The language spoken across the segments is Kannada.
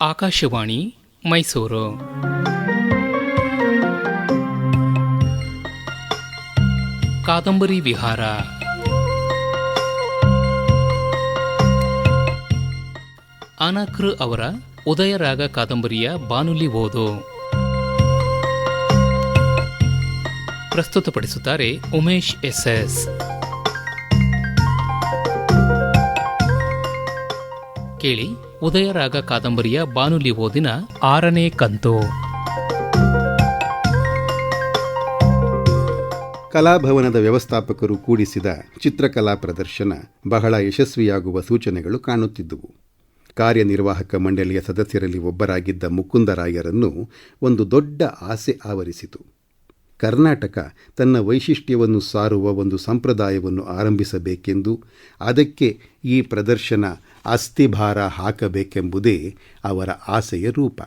ಆಕಾಶವಾಣಿ ಮೈಸೂರು. ಕಾದಂಬರಿ ವಿಹಾರ. ಅನಕೃ ಅವರ ಉದಯರಾಗ ಕಾದಂಬರಿಯ ಬಾನುಲಿ ಓದು. ಪ್ರಸ್ತುತಪಡಿಸುತ್ತಾರೆ ಉಮೇಶ್ ಎಸ್ಎಸ್. ಕೇಳಿ ಉದಯರಾಗ ಕಾದಂಬರಿಯ ಬಾನುಲಿ ಓದಿನ ಆರನೇ ಕಂತು. ಕಲಾಭವನದ ವ್ಯವಸ್ಥಾಪಕರು ಕೂಡಿಸಿದ ಚಿತ್ರಕಲಾ ಪ್ರದರ್ಶನ ಬಹಳ ಯಶಸ್ವಿಯಾಗುವ ಸೂಚನೆಗಳು ಕಾಣುತ್ತಿದ್ದುವು. ಕಾರ್ಯನಿರ್ವಾಹಕ ಮಂಡಳಿಯ ಸದಸ್ಯರಲ್ಲಿ ಒಬ್ಬರಾಗಿದ್ದ ಮುಕುಂದರಾಯರನ್ನು ಒಂದು ದೊಡ್ಡ ಆಸೆ ಆವರಿಸಿತು. ಕರ್ನಾಟಕ ತನ್ನ ವೈಶಿಷ್ಟ್ಯವನ್ನು ಸಾರುವ ಒಂದು ಸಂಪ್ರದಾಯವನ್ನು ಆರಂಭಿಸಬೇಕೆಂದು ಅದಕ್ಕೆ ಈ ಪ್ರದರ್ಶನ ಅಸ್ಥಿಭಾರ ಹಾಕಬೇಕೆಂಬುದೇ ಅವರ ಆಸೆಯ ರೂಪ.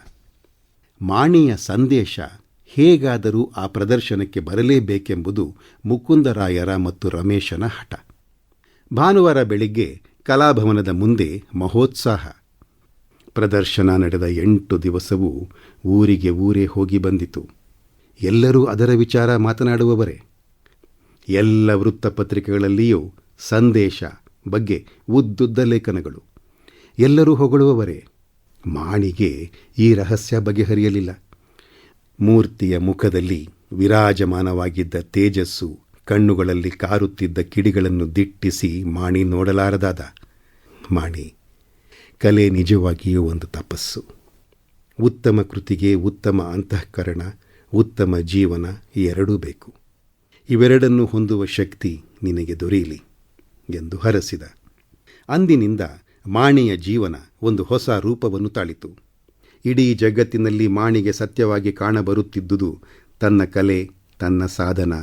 ಮಾಣಿಯ ಸಂದೇಶ ಹೇಗಾದರೂ ಆ ಪ್ರದರ್ಶನಕ್ಕೆ ಬರಲೇಬೇಕೆಂಬುದು ಮುಕುಂದರಾಯರ ಮತ್ತು ರಮೇಶನ ಹಠ. ಭಾನುವಾರ ಬೆಳಿಗ್ಗೆ ಕಲಾಭವನದ ಮುಂದೆ ಮಹೋತ್ಸಾಹ. ಪ್ರದರ್ಶನ ನಡೆದ ಎಂಟು ದಿವಸವೂ ಊರಿಗೆ ಊರೇ ಹೋಗಿ ಬಂದಿತು. ಎಲ್ಲರೂ ಅದರ ವಿಚಾರ ಮಾತನಾಡುವವರೇ. ಎಲ್ಲ ವೃತ್ತಪತ್ರಿಕೆಗಳಲ್ಲಿಯೂ ಸಂದೇಶ ಬಗ್ಗೆ ಉದ್ದುದ್ದ ಲೇಖನಗಳು. ಎಲ್ಲರೂ ಹೊಗಳುವವರೇ, ಮಾಣಿಗೆ ಈ ರಹಸ್ಯ ಬಗೆಹರಿಯಲಿಲ್ಲ. ಮೂರ್ತಿಯ ಮುಖದಲ್ಲಿ ವಿರಾಜಮಾನವಾಗಿದ್ದ ತೇಜಸ್ಸು ಕಣ್ಣುಗಳಲ್ಲಿ ಕಾರುತ್ತಿದ್ದ ಕಿಡಿಗಳನ್ನು ದಿಟ್ಟಿಸಿ ಮಾಣಿ ನೋಡಲಾರದಾದ. ಮಾಣಿ, ಕಲೆ ನಿಜವಾಗಿಯೂ ಒಂದು ತಪಸ್ಸು. ಉತ್ತಮ ಕೃತಿಗೆ ಉತ್ತಮ ಅಂತಃಕರಣ ಉತ್ತಮ ಜೀವನ ಎರಡೂ ಬೇಕು. ಇವೆರಡನ್ನು ಹೊಂದುವ ಶಕ್ತಿ ನಿನಗೆ ದೊರೆಯಲಿ ಎಂದು ಹರಸಿದ. ಅಂದಿನಿಂದ ಮಾಣಿಯ ಜೀವನ ಒಂದು ಹೊಸ ರೂಪವನ್ನು ತಾಳಿತು. ಇಡೀ ಜಗತ್ತಿನಲ್ಲಿ ಮಾಣಿಗೆ ಸತ್ಯವಾಗಿ ಕಾಣಬರುತ್ತಿದ್ದುದು ತನ್ನ ಕಲೆ, ತನ್ನ ಸಾಧನ,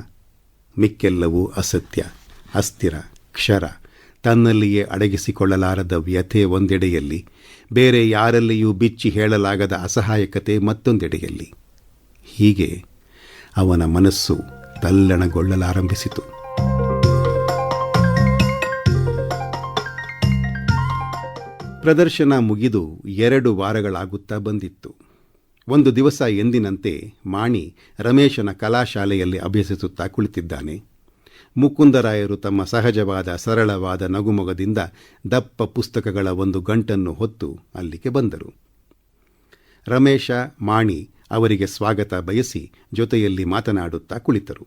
ಮಿಕ್ಕೆಲ್ಲವೂ ಅಸತ್ಯ, ಅಸ್ಥಿರ, ಕ್ಷರ, ತನ್ನಲ್ಲಿಯೇ ಅಡಗಿಸಿಕೊಳ್ಳಲಾರದ ವ್ಯಥೆ ಒಂದೆಡೆಯಲ್ಲಿ, ಬೇರೆ ಯಾರಲ್ಲಿಯೂ ಬಿಚ್ಚಿ ಹೇಳಲಾಗದ ಅಸಹಾಯಕತೆ ಮತ್ತೊಂದೆಡೆಯಲ್ಲಿ. ಹೀಗೆ ಅವನ ಮನಸ್ಸು ತಲ್ಲಣಗೊಳ್ಳಲಾರಂಭಿಸಿತು. ಪ್ರದರ್ಶನ ಮುಗಿದು ಎರಡು ವಾರಗಳಾಗುತ್ತಾ ಬಂದಿತ್ತು. ಒಂದು ದಿವಸ ಎಂದಿನಂತೆ ಮಾಣಿ ರಮೇಶನ ಕಲಾಶಾಲೆಯಲ್ಲಿ ಅಭ್ಯಸಿಸುತ್ತಾ ಕುಳಿತಿದ್ದಾನೆ. ಮುಕುಂದರಾಯರು ತಮ್ಮ ಸಹಜವಾದ, ಸರಳವಾದ ನಗುಮೊಗದಿಂದ ದಪ್ಪ ಪುಸ್ತಕಗಳ ಒಂದು ಗಂಟನ್ನು ಹೊತ್ತು ಅಲ್ಲಿಗೆ ಬಂದರು. ರಮೇಶ, ಮಾಣಿ ಅವರಿಗೆ ಸ್ವಾಗತ ಬಯಸಿ ಜೊತೆಯಲ್ಲಿ ಮಾತನಾಡುತ್ತಾ ಕುಳಿತರು.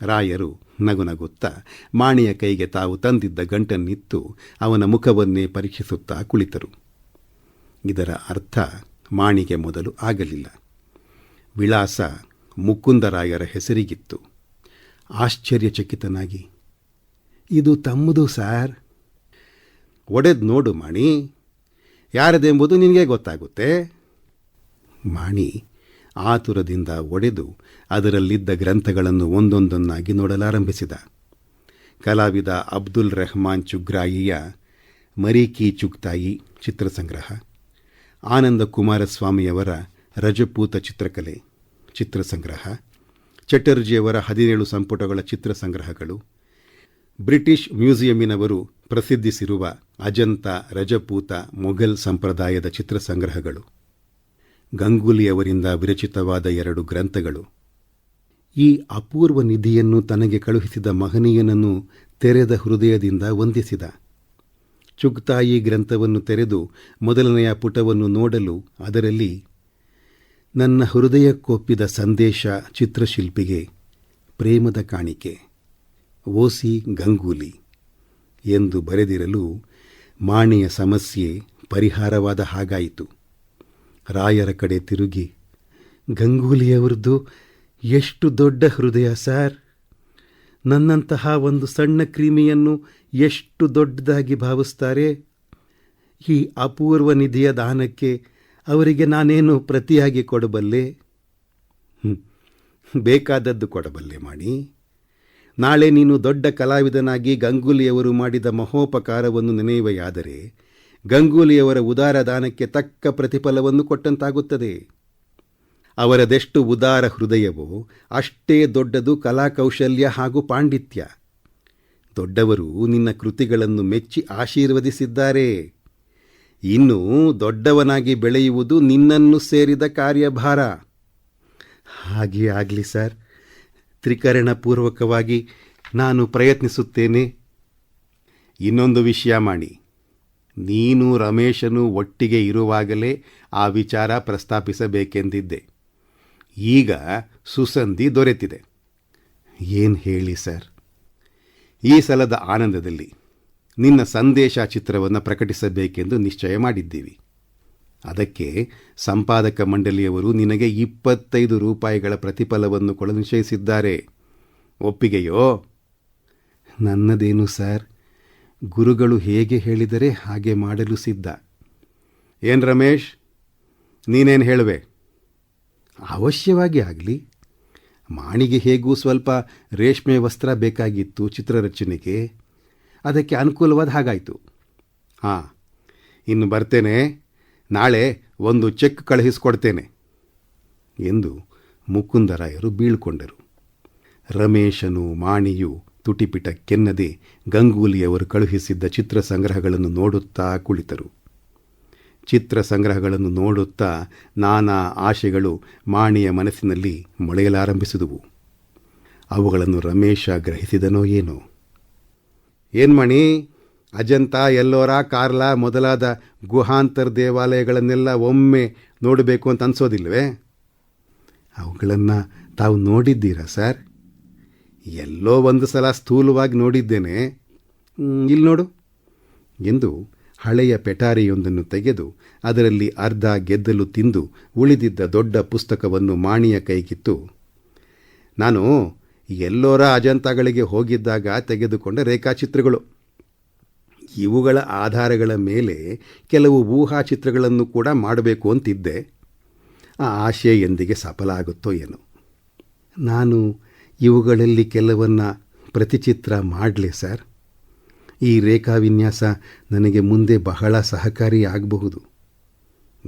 ರಾಯರು ನಗುನಗುತ್ತಾ ಮಾಣಿಯ ಕೈಗೆ ತಾವು ತಂದಿದ್ದ ಗಂಟನ್ನಿತ್ತು ಅವನ ಮುಖವನ್ನೇ ಪರೀಕ್ಷಿಸುತ್ತಾ ಕುಳಿತರು. ಇದರ ಅರ್ಥ ಮಾಣಿಗೆ ಮೊದಲು ಆಗಲಿಲ್ಲ. ವಿಳಾಸ ಮುಕುಂದರಾಯರ ಹೆಸರಿಗಿತ್ತು. ಆಶ್ಚರ್ಯಚಕಿತನಾಗಿ, ಇದು ತಮ್ಮದು ಸಾರ್? ಒಡೆದು ನೋಡು ಮಾಣಿ, ಯಾರದೆಂಬುದು ನಿನಗೆ ಗೊತ್ತಾಗುತ್ತೆ. ಮಾಣಿ ಆತುರದಿಂದ ಒಡೆದು ಅದರಲ್ಲಿದ್ದ ಗ್ರಂಥಗಳನ್ನು ಒಂದೊಂದನ್ನಾಗಿ ನೋಡಲಾರಂಭಿಸಿದ. ಕಲಾವಿದ ಅಬ್ದುಲ್ ರೆಹಮಾನ್ ಚುಗ್ರಾಯಿಯ ಮರೀಕಿ ಚುಗ್ತಾಯಿ ಚಿತ್ರಸಂಗ್ರಹ, ಆನಂದ ಕುಮಾರಸ್ವಾಮಿಯವರ ರಜಪೂತ ಚಿತ್ರಕಲೆ ಚಿತ್ರಸಂಗ್ರಹ, ಚಟರ್ಜಿಯವರ ಹದಿನೇಳು ಸಂಪುಟಗಳ ಚಿತ್ರಸಂಗ್ರಹಗಳು, ಬ್ರಿಟಿಷ್ ಮ್ಯೂಸಿಯಂನವರು ಪ್ರಸಿದ್ಧಿಸಿರುವ ಅಜಂತ ರಜಪೂತ ಮೊಘಲ್ ಸಂಪ್ರದಾಯದ ಚಿತ್ರಸಂಗ್ರಹಗಳು. ಗಂಗೂಲಿಯವರಿಂದ ವಿರಚಿತವಾದ ಎರಡು ಗ್ರಂಥಗಳು. ಈ ಅಪೂರ್ವ ನಿಧಿಯನ್ನು ತನಗೆ ಕಳುಹಿಸಿದ ಮಹನೀಯನನ್ನು ತೆರೆದ ಹೃದಯದಿಂದ ವಂದಿಸಿದ. ಚುಗ್ತಾಯಿ ಗ್ರಂಥವನ್ನು ತೆರೆದು ಮೊದಲನೆಯ ಪುಟವನ್ನು ನೋಡಲು ಅದರಲ್ಲಿ, ನನ್ನ ಹೃದಯಕ್ಕೊಪ್ಪಿದ ಸಂದೇಶ ಚಿತ್ರಶಿಲ್ಪಿಗೆ, ಪ್ರೇಮದ ಕಾಣಿಕೆ, ಓಸಿ ಗಂಗೂಲಿ ಎಂದು ಬರೆದಿರಲು ಮಾಣೆಯ ಸಮಸ್ಯೆ ಪರಿಹಾರವಾದ ಹಾಗಾಯಿತು. ರಾಯರ ಕಡೆ ತಿರುಗಿ, ಗಂಗೂಲಿಯವರದ್ದು ಎಷ್ಟು ದೊಡ್ಡ ಹೃದಯ ಸರ್! ನನ್ನಂತಹ ಒಂದು ಸಣ್ಣ ಕ್ರಿಮಿಯನ್ನು ಎಷ್ಟು ದೊಡ್ಡದಾಗಿ ಭಾವಿಸ್ತಾರೆ! ಈ ಅಪೂರ್ವ ನಿಧಿಯ ದಾನಕ್ಕೆ ಅವರಿಗೆ ನಾನೇನು ಪ್ರತಿಯಾಗಿ ಕೊಡಬಲ್ಲೆ? ಬೇಕಾದದ್ದು ಕೊಡಬಲ್ಲೆ ಮಾಡಿ ನಾಳೆ ನೀನು ದೊಡ್ಡ ಕಲಾವಿದನಾಗಿ ಗಂಗೂಲಿಯವರು ಮಾಡಿದ ಮಹೋಪಕಾರವನ್ನು ನೆನೆಯುವೆಯಾದರೆ ಗಂಗೂಲಿಯವರ ಉದಾರ ದಾನಕ್ಕೆ ತಕ್ಕ ಪ್ರತಿಫಲವನ್ನು ಕೊಟ್ಟಂತಾಗುತ್ತದೆ. ಅವರದೆಷ್ಟು ಉದಾರ ಹೃದಯವೋ ಅಷ್ಟೇ ದೊಡ್ಡದು ಕಲಾಕೌಶಲ್ಯ ಹಾಗೂ ಪಾಂಡಿತ್ಯ. ದೊಡ್ಡವರು ನಿನ್ನ ಕೃತಿಗಳನ್ನು ಮೆಚ್ಚಿ ಆಶೀರ್ವದಿಸಿದ್ದಾರೆ. ಇನ್ನು ದೊಡ್ಡವನಾಗಿ ಬೆಳೆಯುವುದು ನಿನ್ನನ್ನು ಸೇರಿದ ಕಾರ್ಯಭಾರ. ಹಾಗೆ ಆಗಲಿ ಸರ್. ತ್ರಿಕರಣಪೂರ್ವಕವಾಗಿ ನಾನು ಪ್ರಯತ್ನಿಸುತ್ತೇನೆ. ಇನ್ನೊಂದು ವಿಷಯ ಮಾಡಿ ನೀನು ರಮೇಶನು ಒಟ್ಟಿಗೆ ಇರುವಾಗಲೇ ಆ ವಿಚಾರ ಪ್ರಸ್ತಾಪಿಸಬೇಕೆಂದಿದ್ದೆ. ಈಗ ಸುಸಂಧಿ ದೊರೆತಿದೆ. ಏನು ಹೇಳಿ ಸರ್? ಈ ಸಲದ ಆನಂದದಲ್ಲಿ ನಿನ್ನ ಸಂದೇಶ ಚಿತ್ರವನ್ನು ಪ್ರಕಟಿಸಬೇಕೆಂದು ನಿಶ್ಚಯ ಮಾಡಿದ್ದೀವಿ. ಅದಕ್ಕೆ ಸಂಪಾದಕ ಮಂಡಳಿಯವರು ನಿನಗೆ ಇಪ್ಪತ್ತೈದು ರೂಪಾಯಿಗಳ ಪ್ರತಿಫಲವನ್ನು ಕೊಡಲು ನಿಶ್ಚಯಿಸಿದ್ದಾರೆ ಒಪ್ಪಿಗೆಯೋ? ನನ್ನದೇನು ಸರ್? ಗುರುಗಳು ಹೇಗೆ ಹೇಳಿದರೆ ಹಾಗೆ ಮಾಡಲು ಸಿದ್ಧ. ಏನು ರಮೇಶ್, ನೀನೇನು ಹೇಳುವೆ? ಅವಶ್ಯವಾಗಿ ಆಗಲಿ. ಮಾಣಿಗೆ ಹೇಗೂ ಸ್ವಲ್ಪ ರೇಷ್ಮೆ ವಸ್ತ್ರ ಬೇಕಾಗಿತ್ತು ಚಿತ್ರರಚನೆಗೆ. ಅದಕ್ಕೆ ಅನುಕೂಲವಾದ ಹಾಗಾಯಿತು. ಹಾಂ, ಇನ್ನು ಬರ್ತೇನೆ. ನಾಳೆ ಒಂದು ಚೆಕ್ ಕಳುಹಿಸಿಕೊಡ್ತೇನೆ ಎಂದು ಮುಕುಂದರಾಯರು ಬೀಳ್ಕೊಂಡರು. ರಮೇಶನು ಮಾಣಿಯು ತುಟಿಪಿಟ ಕೆನ್ನದೆ ಗಂಗೂಲಿಯವರು ಕಳುಹಿಸಿದ್ದ ಚಿತ್ರ ಸಂಗ್ರಹಗಳನ್ನು ನೋಡುತ್ತಾ ಕುಳಿತರು. ಚಿತ್ರ ಸಂಗ್ರಹಗಳನ್ನು ನೋಡುತ್ತಾ ನಾನಾ ಆಶೆಗಳು ಮಾಣಿಯ ಮನಸ್ಸಿನಲ್ಲಿ ಮೊಳೆಯಲಾರಂಭಿಸಿದುವು. ಅವುಗಳನ್ನು ರಮೇಶ ಗ್ರಹಿಸಿದನೋ ಏನೋ. ಏನ್ಮಣಿ ಅಜಂತ, ಎಲ್ಲೋರ, ಕಾರ್ಲಾ ಮೊದಲಾದ ಗುಹಾಂತರ್ ದೇವಾಲಯಗಳನ್ನೆಲ್ಲ ಒಮ್ಮೆ ನೋಡಬೇಕು ಅಂತ ಅನ್ಸೋದಿಲ್ವೇ? ಅವುಗಳನ್ನು ತಾವು ನೋಡಿದ್ದೀರಾ, ಸರ್? ಎಲ್ಲೋ ಒಂದು ಸಲ ಸ್ಥೂಲವಾಗಿ ನೋಡಿದ್ದೇನೆ. ಇಲ್ಲಿ ನೋಡು. ಎಂದು ಹಳೆಯ ಪೆಟಾರಿಯೊಂದನ್ನು ತೆಗೆದು ಅದರಲ್ಲಿ ಅರ್ಧ ಗೆದ್ದಲು ತಿಂದು ಉಳಿದಿದ್ದ ದೊಡ್ಡ ಪುಸ್ತಕವನ್ನು ಮಾಣಿಯ ಕೈಗಿತ್ತು ನಾನು ಎಲ್ಲೋರ ಅಜಂತಗಳಿಗೆ ಹೋಗಿದ್ದಾಗ ತೆಗೆದುಕೊಂಡ ರೇಖಾಚಿತ್ರಗಳು. ಇವುಗಳ ಆಧಾರಗಳ ಮೇಲೆ ಕೆಲವು ಊಹಾ ಚಿತ್ರಗಳನ್ನು ಕೂಡ ಮಾಡಬೇಕು ಅಂತಿದ್ದೆ. ಆ ಆಶೆ ಎಂದಿಗೆ ಸಫಲ ಆಗುತ್ತೋ ಏನೋ. ನಾನು ಇವುಗಳಲ್ಲಿ ಕೆಲವನ್ನು ಪ್ರತಿಚಿತ್ರ ಮಾಡಲಿ, ಸರ್. ಈ ರೇಖಾ ವಿನ್ಯಾಸ ನನಗೆ ಮುಂದೆ ಬಹಳ ಸಹಕಾರಿ ಆಗಬಹುದು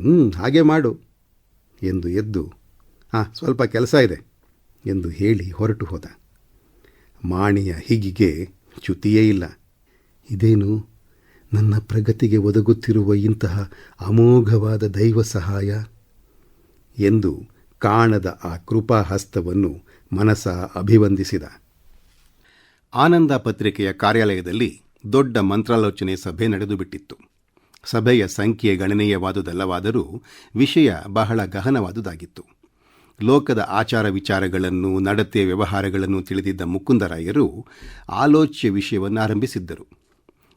ಹ್ಞೂ ಹಾಗೆ ಮಾಡು ಎಂದು ಎದ್ದು ಹಾಂ ಸ್ವಲ್ಪ ಕೆಲಸ ಇದೆ ಎಂದು ಹೇಳಿ ಹೊರಟು ಹೋದ. ಮಾಣಿಯ ಹಿಗಿಗೆ ಚ್ಯುತಿಯೇ ಇಲ್ಲ. ಇದೇನು? ನನ್ನ ಪ್ರಗತಿಗೆ ಒದಗುತ್ತಿರುವ ಇಂತಹ ಅಮೋಘವಾದ ದೈವ ಸಹಾಯ? ಎಂದು ಕಾಣದ ಆ ಕೃಪಾ ಹಸ್ತವನ್ನು ಮನಸ ಅಭಿವಂದಿಸಿದ. ಆನಂದ ಪತ್ರಿಕೆಯ ಕಾರ್ಯಾಲಯದಲ್ಲಿ ದೊಡ್ಡ ಮಂತ್ರಾಲೋಚನೆ ಸಭೆ ನಡೆದುಬಿಟ್ಟಿತ್ತು ಸಭೆಯ ಸಂಖ್ಯೆ ಗಣನೀಯವಾದುದಲ್ಲವಾದರೂ ವಿಷಯ ಬಹಳ ಗಹನವಾದುದಾಗಿತ್ತು. ಲೋಕದ ಆಚಾರ ವಿಚಾರಗಳನ್ನು, ನಡತೆ ವ್ಯವಹಾರಗಳನ್ನು ತಿಳಿದಿದ್ದ ಮುಕುಂದರಾಯರು ಆಲೋಚ್ಯ ವಿಷಯವನ್ನು ಆರಂಭಿಸಿದ್ದರು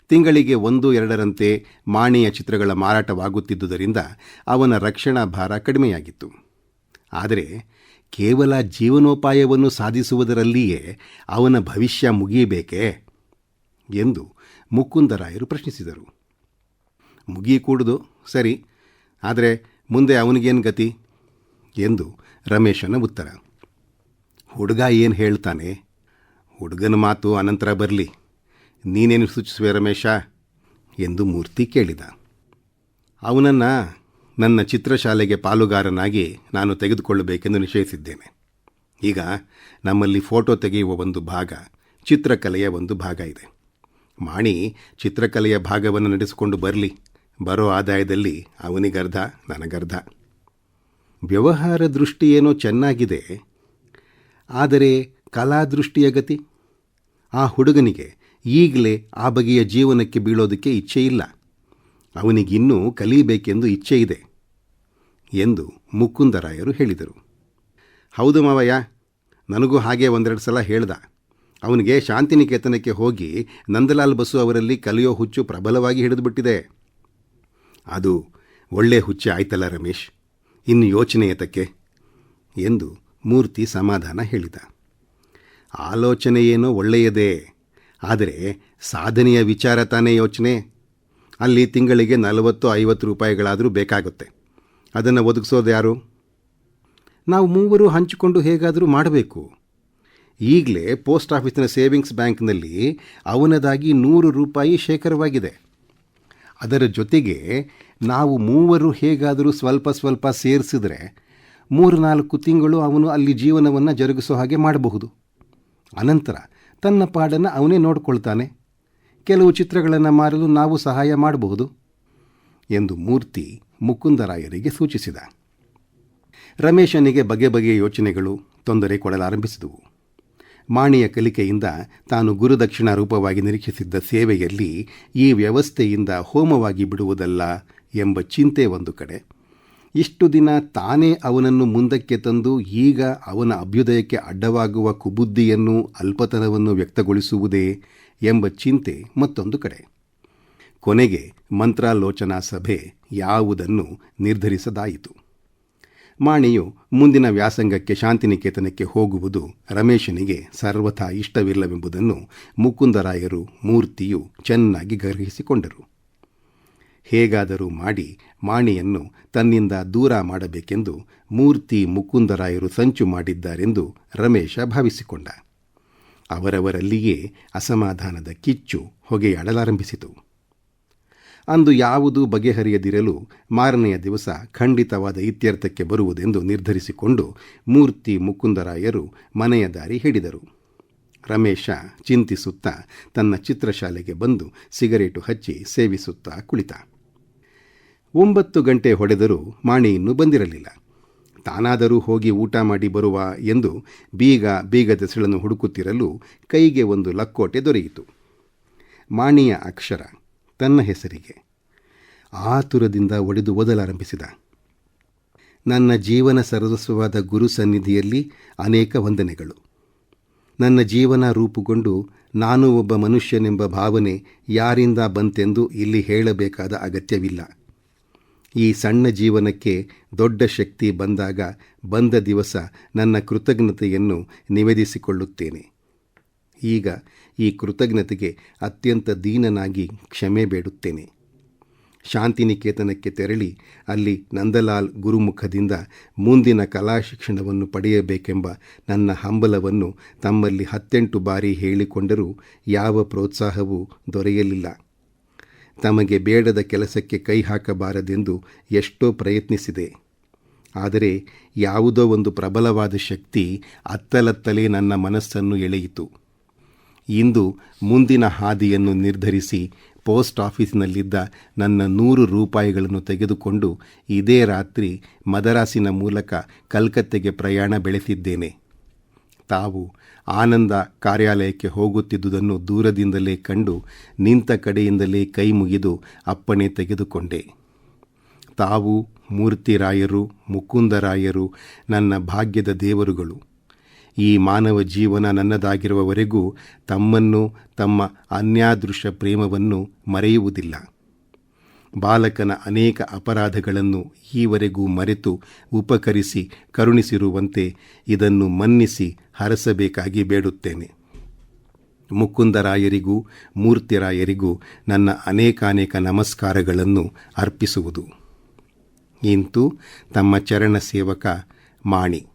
ತಿಂಗಳಿಗೆ ಒಂದು, ಎರಡರಂತೆ ಮಾಣಿಯ ಚಿತ್ರಗಳ ಮಾರಾಟವಾಗುತ್ತಿದ್ದುದರಿಂದ ಅವನ ರಕ್ಷಣಾ ಭಾರ ಕಡಿಮೆಯಾಗಿತ್ತು. ಆದರೆ ಕೇವಲ ಜೀವನೋಪಾಯವನ್ನು ಸಾಧಿಸುವುದರಲ್ಲಿಯೇ ಅವನ ಭವಿಷ್ಯ ಮುಗಿಯಬೇಕೇ ಎಂದು ಮುಕುಂದರಾಯರು ಪ್ರಶ್ನಿಸಿದರು. ಮುಗಿಯಕೂಡುದು ಸರಿ, ಆದರೆ ಮುಂದೆ ಅವನಿಗೇನು ಗತಿ ಎಂದು ರಮೇಶನ ಉತ್ತರ. ಹುಡುಗ ಏನು ಹೇಳ್ತಾನೆ? ಹುಡುಗನ ಮಾತು ಅನಂತರ ಬರಲಿ. ನೀನೇನು ಸೂಚಿಸುವೆ ರಮೇಶ? ಎಂದು ಮೂರ್ತಿ ಕೇಳಿದ. ಅವನನ್ನು ನನ್ನ ಚಿತ್ರಶಾಲೆಗೆ ಪಾಲುಗಾರನಾಗಿ ನಾನು ತೆಗೆದುಕೊಳ್ಳಬೇಕೆಂದು ನಿಶ್ಚಯಿಸಿದ್ದೇನೆ. ಈಗ ನಮ್ಮಲ್ಲಿ ಫೋಟೋ ತೆಗೆಯುವ ಒಂದು ಭಾಗ, ಚಿತ್ರಕಲೆಯ ಒಂದು ಭಾಗ ಇದೆ. ಮಾಣಿ ಚಿತ್ರಕಲೆಯ ಭಾಗವನ್ನು ನಡೆಸಿಕೊಂಡು ಬರಲಿ. ಬರೋ ಆದಾಯದಲ್ಲಿ ಅವನಿಗರ್ಧ, ನನಗರ್ಧ. ವ್ಯವಹಾರ ದೃಷ್ಟಿಯೇನೋ ಚೆನ್ನಾಗಿದೆ. ಆದರೆ ಕಲಾದೃಷ್ಟಿಯ ಗತಿ? ಆ ಹುಡುಗನಿಗೆ ಈಗಲೇ ಆ ಬಗೆಯ ಜೀವನಕ್ಕೆ ಬೀಳೋದಕ್ಕೆ ಇಚ್ಛೆ ಇಲ್ಲ ಅವನಿಗಿನ್ನೂ ಕಲಿಯಬೇಕೆಂದು ಇಚ್ಛೆ ಇದೆ ಎಂದು ಮುಕುಂದರಾಯರು ಹೇಳಿದರು. ಹೌದು ಮಾವಯ್ಯ, ನನಗೂ ಹಾಗೆ ಒಂದೆರಡು ಸಲ ಹೇಳ್ದ. ಅವನಿಗೆ ಶಾಂತಿನಿಕೇತನಕ್ಕೆ ಹೋಗಿ ನಂದಲಾಲ್ ಬಸು ಅವರಲ್ಲಿ ಕಲಿಯೋ ಹುಚ್ಚು ಪ್ರಬಲವಾಗಿ ಹಿಡಿದುಬಿಟ್ಟಿದೆ. ಅದು ಒಳ್ಳೆ ಹುಚ್ಚೆ ಆಯ್ತಲ್ಲ ರಮೇಶ್, ಇನ್ನು ಯೋಚನೆ ಏತಕ್ಕೆ ಎಂದು ಮೂರ್ತಿ ಸಮಾಧಾನ ಹೇಳಿದ. ಆಲೋಚನೆ ಏನೋ ಒಳ್ಳೆಯದೇ, ಆದರೆ ಸಾಧನೆಯ ವಿಚಾರ ತಾನೇ ಯೋಚನೆ. ಅಲ್ಲಿ ತಿಂಗಳಿಗೆ ನಲವತ್ತು ಐವತ್ತು ರೂಪಾಯಿಗಳಾದರೂ ಬೇಕಾಗುತ್ತೆ. ಅದನ್ನು ಒದಗಿಸೋದು ಯಾರು? ನಾವು ಮೂವರು ಹಂಚಿಕೊಂಡು ಹೇಗಾದರೂ ಮಾಡಬೇಕು. ಈಗಲೇ ಪೋಸ್ಟ್ ಆಫೀಸಿನ ಸೇವಿಂಗ್ಸ್ ಬ್ಯಾಂಕ್ನಲ್ಲಿ ಅವನದಾಗಿ ನೂರು ರೂಪಾಯಿ ಶೇಖರವಾಗಿದೆ. ಅದರ ಜೊತೆಗೆ ನಾವು ಮೂವರು ಹೇಗಾದರೂ ಸ್ವಲ್ಪ ಸ್ವಲ್ಪ ಸೇರಿಸಿದ್ರೆ ಮೂರು ನಾಲ್ಕು ತಿಂಗಳು ಅವನು ಅಲ್ಲಿ ಜೀವನವನ್ನು ಜರುಗಿಸೋ ಹಾಗೆ ಮಾಡಬಹುದು. ಅನಂತರ ತನ್ನ ಪಾಡನ್ನು ಅವನೇ ನೋಡಿಕೊಳ್ತಾನೆ. ಕೆಲವು ಚಿತ್ರಗಳನ್ನು ಮಾರಲು ನಾವು ಸಹಾಯ ಮಾಡಬಹುದು. ಎಂದು ಮೂರ್ತಿ ಮುಕುಂದರಾಯರಿಗೆ ಸೂಚಿಸಿದ. ರಮೇಶನಿಗೆ ಬಗೆ ಬಗೆಯ ಯೋಚನೆಗಳು ತೊಂದರೆ ಕೊಡಲಾರಂಭಿಸಿದವು. ಮಾಣಿಯ ಕಲಿಕೆಯಿಂದ ತಾನು ಗುರುದಕ್ಷಿಣ ರೂಪವಾಗಿ ನಿರೀಕ್ಷಿಸಿದ್ದ ಸೇವೆಯಲ್ಲಿ ಈ ವ್ಯವಸ್ಥೆಯಿಂದ ಹೋಮವಾಗಿ ಬಿಡುವುದಲ್ಲ ಎಂಬ ಚಿಂತೆ ಒಂದು ಕಡೆ. ಇಷ್ಟು ದಿನ ತಾನೇ ಅವನನ್ನು ಮುಂದಕ್ಕೆ ತಂದು ಈಗ ಅವನ ಅಭ್ಯುದಯಕ್ಕೆ ಅಡ್ಡವಾಗುವ ಕುಬುದ್ಧಿಯನ್ನು ಅಲ್ಪತನವನ್ನು ವ್ಯಕ್ತಗೊಳಿಸುವುದೇ ಎಂಬ ಚಿಂತೆ ಮತ್ತೊಂದು ಕಡೆ. ಕೊನೆಗೆ ಮಂತ್ರಾಲೋಚನಾ ಸಭೆ ಯಾವುದನ್ನು ನಿರ್ಧರಿಸದಾಯಿತು. ಮಾಣಿಯು ಮುಂದಿನ ವ್ಯಾಸಂಗಕ್ಕೆ ಶಾಂತಿನಿಕೇತನಕ್ಕೆ ಹೋಗುವುದು ರಮೇಶನಿಗೆ ಸರ್ವಥಾ ಇಷ್ಟವಿಲ್ಲವೆಂಬುದನ್ನು ಮುಕುಂದರಾಯರು ಮೂರ್ತಿಯು ಚೆನ್ನಾಗಿ ಗ್ರಹಿಸಿಕೊಂಡರು. ಹೇಗಾದರೂ ಮಾಡಿ ಮಾಣಿಯನ್ನು ತನ್ನಿಂದ ದೂರ ಮಾಡಬೇಕೆಂದು ಮೂರ್ತಿ ಮುಕುಂದರಾಯರು ಸಂಚು ಮಾಡಿದ್ದಾರೆಂದು ರಮೇಶ ಭಾವಿಸಿಕೊಂಡ. ಅವರವರಲ್ಲಿಯೇ ಅಸಮಾಧಾನದ ಕಿಚ್ಚು ಹೊಗೆಯಾಡಲಾರಂಭಿಸಿತು. ಅಂದು ಯಾವುದೂ ಬಗೆಹರಿಯದಿರಲು ಮಾರನೆಯ ದಿವಸ ಖಂಡಿತವಾದ ಇತ್ಯರ್ಥಕ್ಕೆ ಬರುವುದೆಂದು ನಿರ್ಧರಿಸಿಕೊಂಡು ಮೂರ್ತಿ ಮುಕುಂದರಾಯರು ಮನೆಯ ದಾರಿ ಹಿಡಿದರು. ರಮೇಶ ಚಿಂತಿಸುತ್ತಾ ತನ್ನ ಚಿತ್ರಶಾಲೆಗೆ ಬಂದು ಸಿಗರೇಟು ಹಚ್ಚಿ ಸೇವಿಸುತ್ತಾ ಕುಳಿತ. ಒಂಬತ್ತು ಗಂಟೆ ಹೊಡೆದರೂ ಮಾಣಿ ಇನ್ನೂ ಬಂದಿರಲಿಲ್ಲ. ತಾನಾದರೂ ಹೋಗಿ ಊಟ ಮಾಡಿ ಬರುವ ಎಂದು ಬೀಗ ಬೀಗದ ಸಿಳನ್ನು ಹುಡುಕುತ್ತಿರಲು ಕೈಗೆ ಒಂದು ಲಕ್ಕೋಟೆ ದೊರೆಯಿತು. ಮಾಣಿಯ ಅಕ್ಷರ ತನ್ನ ಹೆಸರಿಗೆ. ಆತುರದಿಂದ ಒಡೆದು ಓದಲಾರಂಭಿಸಿದ. ನನ್ನ ಜೀವನ ಸರ್ವಸ್ವವಾದ ಗುರು ಸನ್ನಿಧಿಯಲ್ಲಿ ಅನೇಕ ವಂದನೆಗಳು. ನನ್ನ ಜೀವನ ರೂಪುಗೊಂಡು ನಾನು ಒಬ್ಬ ಮನುಷ್ಯನೆಂಬ ಭಾವನೆ ಯಾರಿಂದ ಬಂತೆಂದು ಇಲ್ಲಿ ಹೇಳಬೇಕಾದ ಅಗತ್ಯವಿಲ್ಲ. ಈ ಸಣ್ಣ ಜೀವನಕ್ಕೆ ದೊಡ್ಡ ಶಕ್ತಿ ಬಂದಾಗ ಬಂದ ದಿವಸ ನನ್ನ ಕೃತಜ್ಞತೆಯನ್ನು ನಿವೇದಿಸಿಕೊಳ್ಳುತ್ತೇನೆ. ಈಗ ಈ ಕೃತಜ್ಞತೆಗೆ ಅತ್ಯಂತ ದೀನನಾಗಿ ಕ್ಷಮೆ ಬೇಡುತ್ತೇನೆ. ಶಾಂತಿನಿಕೇತನಕ್ಕೆ ತೆರಳಿ ಅಲ್ಲಿ ನಂದಲಾಲ್ ಗುರುಮುಖದಿಂದ ಮುಂದಿನ ಕಲಾ ಶಿಕ್ಷಣವನ್ನು ಪಡೆಯಬೇಕೆಂಬ ನನ್ನ ಹಂಬಲವನ್ನು ತಮ್ಮಲ್ಲಿ ಹತ್ತೆಂಟು ಬಾರಿ ಹೇಳಿಕೊಂಡರೂ ಯಾವ ಪ್ರೋತ್ಸಾಹವೂ ದೊರೆಯಲಿಲ್ಲ. ತಮಗೆ ಬೇಡದ ಕೆಲಸಕ್ಕೆ ಕೈ ಹಾಕಬಾರದೆಂದು ಎಷ್ಟೋ ಪ್ರಯತ್ನಿಸಿದೆ. ಆದರೆ ಯಾವುದೋ ಒಂದು ಪ್ರಬಲವಾದ ಶಕ್ತಿ ಅತ್ತಲತ್ತಲೇ ನನ್ನ ಮನಸ್ಸನ್ನು ಎಳೆಯಿತು. ಇಂದು ಮುಂದಿನ ಹಾದಿಯನ್ನು ನಿರ್ಧರಿಸಿ ಪೋಸ್ಟ್ ಆಫೀಸಿನಲ್ಲಿದ್ದ ನನ್ನ ನೂರು ರೂಪಾಯಿಗಳನ್ನು ತೆಗೆದುಕೊಂಡು ಇದೇ ರಾತ್ರಿ ಮದರಾಸಿನ ಮೂಲಕ ಕಲ್ಕತ್ತೆಗೆ ಪ್ರಯಾಣ ಬೆಳೆಸಿದ್ದೇನೆ. ತಾವು ಆನಂದ ಕಾರ್ಯಾಲಯಕ್ಕೆ ಹೋಗುತ್ತಿದ್ದುದನ್ನು ದೂರದಿಂದಲೇ ಕಂಡು ನಿಂತ ಕಡೆಯಿಂದಲೇ ಕೈ ಮುಗಿದು ಅಪ್ಪಣೆ ತೆಗೆದುಕೊಂಡೆ. ತಾವು ಮೂರ್ತಿರಾಯರು, ಮುಕುಂದರಾಯರು, ನನ್ನ ಭಾಗ್ಯದ ದೇವರುಗಳು. ಈ ಮಾನವ ಜೀವನ ನನ್ನದಾಗಿರುವವರೆಗೂ ತಮ್ಮನ್ನು, ತಮ್ಮ ಅನ್ಯಾದೃಶ ಪ್ರೇಮವನ್ನು ಮರೆಯುವುದಿಲ್ಲ. ಬಾಲಕನ ಅನೇಕ ಅಪರಾಧಗಳನ್ನು ಈವರೆಗೂ ಮರೆತು ಉಪಕರಿಸಿ ಕರುಣಿಸಿರುವಂತೆ ಇದನ್ನು ಮನ್ನಿಸಿ ಹರಸಬೇಕಾಗಿ ಬೇಡುತ್ತೇನೆ. ಮುಕುಂದರಾಯರಿಗೂ, ಮೂರ್ತಿರಾಯರಿಗೂ ನನ್ನ ಅನೇಕಾನೇಕ ನಮಸ್ಕಾರಗಳನ್ನು ಅರ್ಪಿಸುವುದು. ಇಂತೂ ತಮ್ಮ ಚರಣ ಸೇವಕ ಮಾಣಿ.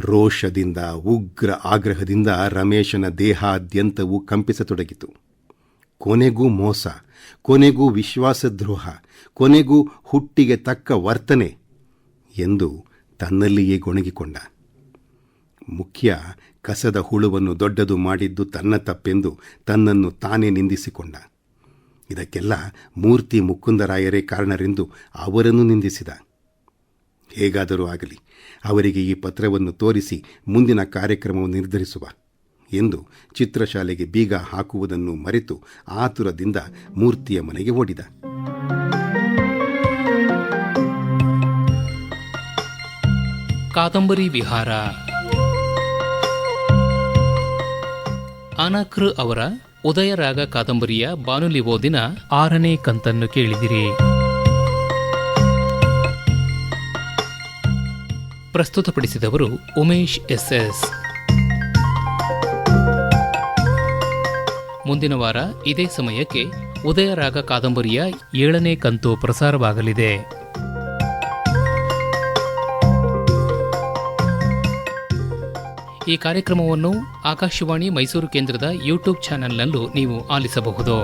ರೋಷದಿಂದ, ಉಗ್ರ ಆಗ್ರಹದಿಂದ ರಮೇಶನ ದೇಹಾದ್ಯಂತವು ಕಂಪಿಸತೊಡಗಿತು. ಕೊನೆಗೂ ಮೋಸ, ಕೊನೆಗೂ ವಿಶ್ವಾಸದ್ರೋಹ, ಕೊನೆಗೂ ಹುಟ್ಟಿಗೆ ತಕ್ಕ ವರ್ತನೆ ಎಂದು ತನ್ನಲ್ಲಿಯೇ ಗೊಣಗಿಕೊಂಡ. ಮುಖ್ಯ ಕಸದ ಹುಳುವನ್ನು ದೊಡ್ಡದು ಮಾಡಿದ್ದು ತನ್ನ ತಪ್ಪೆಂದು ತನ್ನನ್ನು ತಾನೇ ನಿಂದಿಸಿಕೊಂಡ. ಇದಕ್ಕೆಲ್ಲ ಮೂರ್ತಿ ಮುಕುಂದರಾಯರೇ ಕಾರಣರೆಂದು ಅವರನ್ನು ನಿಂದಿಸಿದ. ಹೇಗಾದರೂ ಆಗಲಿ ಅವರಿಗೆ ಈ ಪತ್ರವನ್ನು ತೋರಿಸಿ ಮುಂದಿನ ಕಾರ್ಯಕ್ರಮವನ್ನು ನಿರ್ಧರಿಸುವ ಎಂದು ಚಿತ್ರಶಾಲೆಗೆ ಬೀಗ ಹಾಕುವುದನ್ನು ಮರೆತು ಆತುರದಿಂದ ಮೂರ್ತಿಯ ಮನೆಗೆ ಓಡಿದ. ಕಾದಂಬರಿ ವಿಹಾರ. ಅನಕೃ ಅವರ ಉದಯರಾಗ ಕಾದಂಬರಿಯ ಬಾನುಲಿ ಓದಿನ ಆರನೇ ಕಂತನ್ನು ಕೇಳಿದಿರಿ. ಪ್ರಸ್ತುತಪಡಿಸಿದವರು ಉಮೇಶ್ ಎಸ್ ಎಸ್ ಮುಂದಿನ ವಾರ ಇದೇ ಸಮಯಕ್ಕೆ ಉದಯರಾಗ ಕಾದಂಬರಿಯ ಏಳನೇ ಕಂತು ಪ್ರಸಾರವಾಗಲಿದೆ. ಈ ಕಾರ್ಯಕ್ರಮವನ್ನು ಆಕಾಶವಾಣಿ ಮೈಸೂರು ಕೇಂದ್ರದ ಯೂಟ್ಯೂಬ್ ಚಾನೆಲ್ನಲ್ಲೂ ನೀವು ಆಲಿಸಬಹುದು.